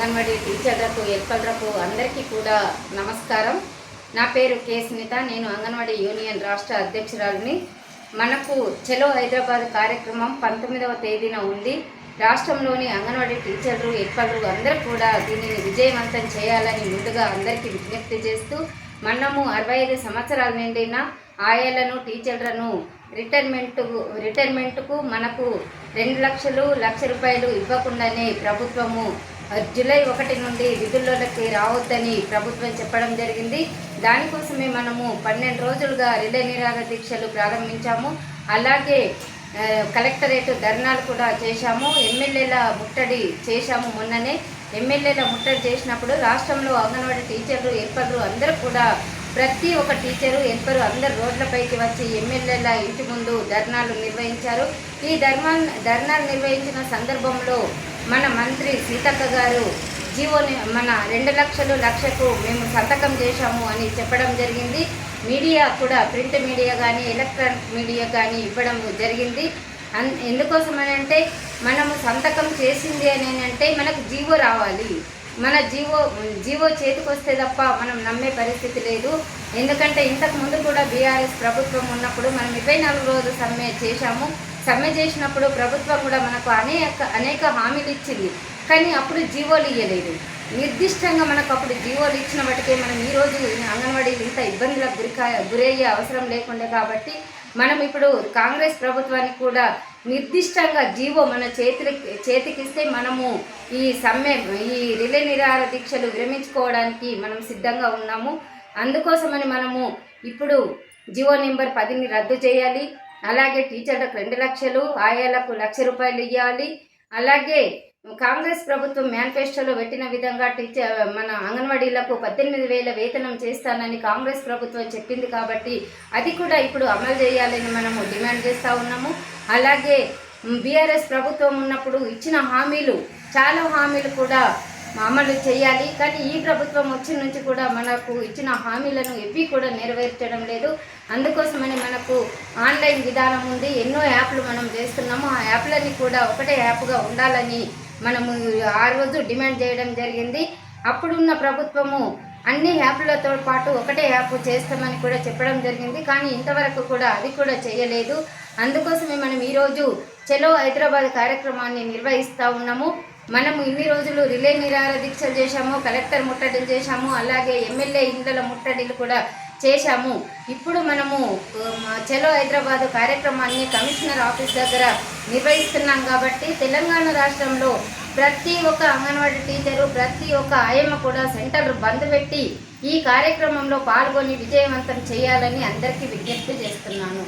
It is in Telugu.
అంగన్వాడీ టీచర్లకు హెల్పర్లకు అందరికీ కూడా నమస్కారం. నా పేరు కే. స్మిత. నేను అంగన్వాడీ యూనియన్ రాష్ట్ర అధ్యక్షురాలిని. మనకు చలో హైదరాబాద్ కార్యక్రమం పంతొమ్మిదవ తేదీన ఉంది. రాష్ట్రంలోని అంగన్వాడీ టీచర్లు హెల్పర్లు అందరూ కూడా దీనిని విజయవంతం చేయాలని ముందుగా అందరికీ విజ్ఞప్తి చేస్తూ మనము అరవై ఐదు సంవత్సరాల నిండిన ఆయాలను టీచర్లను రిటైర్మెంట్ రిటైర్మెంట్కు మనకు రెండు లక్షలు లక్ష రూపాయలు ఇవ్వకుండానే ప్రభుత్వము జూలై ఒకటి నుండి విధుల్లోకి రావద్దని ప్రభుత్వం చెప్పడం జరిగింది. దానికోసమే మనము పన్నెండు రోజులుగా రిలే నిరాగ దీక్షలు ప్రారంభించాము. అలాగే కలెక్టరేట్ ధర్నాలు కూడా చేశాము. ఎమ్మెల్యేల ముట్టడి చేశాము మొన్ననే. ఎమ్మెల్యేల ముట్టడి చేసినప్పుడు రాష్ట్రంలో అంగన్వాడీ టీచర్లు హెల్పర్లు అందరూ కూడా ప్రతి ఒక్క టీచరు హెల్పరు అందరు రోడ్లపైకి వచ్చి ఎమ్మెల్యేల ఇంటి ముందు ధర్నాలు నిర్వహించారు. ఈ ధర్మా ధర్నాలు నిర్వహించిన సందర్భంలో మన మంత్రి సీతక్క గారు జీవోని మన రెండు లక్షలు లక్షకు మేము సంతకం చేశాము అని చెప్పడం జరిగింది. మీడియా కూడా ప్రింట్ మీడియా కానీ ఎలక్ట్రానిక్ మీడియా కానీ ఇవ్వడం జరిగింది. అన్ ఎందుకోసం అని అంటే మనము సంతకం చేసింది అని అంటే మనకు జీవో రావాలి. మన జీవో జీవో చేతికి వస్తే తప్ప మనం నమ్మే పరిస్థితి లేదు. ఎందుకంటే ఇంతకు ముందు కూడా బీఆర్ఎస్ ప్రభుత్వం ఉన్నప్పుడు మనం ఇరవై నాలుగు రోజులు సమ్మె చేశాము. సమ్మె చేసినప్పుడు ప్రభుత్వం కూడా మనకు అనేక అనేక హామీలు ఇచ్చింది. కానీ అప్పుడు జీవోలు ఇవ్వలేదు నిర్దిష్టంగా మనకు అప్పుడు జీవోలు ఇచ్చిన బట్టికే మనం ఈరోజు అంగన్వాడీలు ఇంత ఇబ్బందులకు గురికా గురయ్యే అవసరం లేకుండా కాబట్టి మనం ఇప్పుడు కాంగ్రెస్ ప్రభుత్వానికి కూడా నిర్దిష్టంగా జీవో మన చేతికి చేతికిస్తే మనము ఈ సమ్మె ఈ రిలే నిరాహార దీక్షలు విరమించుకోవడానికి మనం సిద్ధంగా ఉన్నాము. అందుకోసమని మనము ఇప్పుడు జీవో నెంబర్ పదిని రద్దు చేయాలి. అలాగే టీచర్లకు రెండు లక్షలు ఆయాలకు లక్ష రూపాయలు ఇవ్వాలి అలాగే కాంగ్రెస్ ప్రభుత్వం మేనిఫెస్టోలో పెట్టిన విధంగా టీచర్ మన అంగన్వాడీలకు పద్దెనిమిది వేల వేతనం చేస్తానని కాంగ్రెస్ ప్రభుత్వం చెప్పింది కాబట్టి అది కూడా ఇప్పుడు అమలు చేయాలని మనము డిమాండ్ చేస్తూ ఉన్నాము. అలాగే బీఆర్ఎస్ ప్రభుత్వం ఉన్నప్పుడు ఇచ్చిన హామీలు చాలా హామీలు కూడా అమలు చేయాలి. కానీ ఈ ప్రభుత్వం వచ్చిన నుంచి కూడా మనకు ఇచ్చిన హామీలను ఎవ్వి కూడా నెరవేర్చడం లేదు. అందుకోసమని మనకు ఆన్లైన్ విధానం ఉంది. ఎన్నో యాప్లు మనం చేస్తున్నాము. ఆ యాప్లన్నీ కూడా ఒకటే యాప్గా ఉండాలని మనము ఆ రోజు డిమాండ్ చేయడం జరిగింది. అప్పుడున్న ప్రభుత్వము అన్ని యాప్లతో పాటు ఒకటే యాప్ చేస్తామని కూడా చెప్పడం జరిగింది. కానీ ఇంతవరకు కూడా అది కూడా చేయలేదు. అందుకోసమే మనం ఈరోజు చలో హైదరాబాద్ కార్యక్రమాన్ని నిర్వహిస్తూ ఉన్నాము. మనము ఇన్ని రోజులు రిలే నిరార దీక్షలు చేశాము కలెక్టర్ ముట్టడిలు చేశాము అలాగే ఎమ్మెల్యే ఇండ్ల ముట్టడిలు కూడా చేశాము. ఇప్పుడు మనము చలో హైదరాబాద్ కార్యక్రమాన్ని కమిషనర్ ఆఫీస్ దగ్గర నిర్వహిస్తున్నాం కాబట్టి తెలంగాణ రాష్ట్రంలో ప్రతి ఒక్క అంగన్వాడీ టీచరు ప్రతి ఒక్క ఆయమ్మ కూడా సెంటర్ బంద్ పెట్టి ఈ కార్యక్రమంలో పాల్గొని విజయవంతం చేయాలని అందరికీ విజ్ఞప్తి చేస్తున్నాను.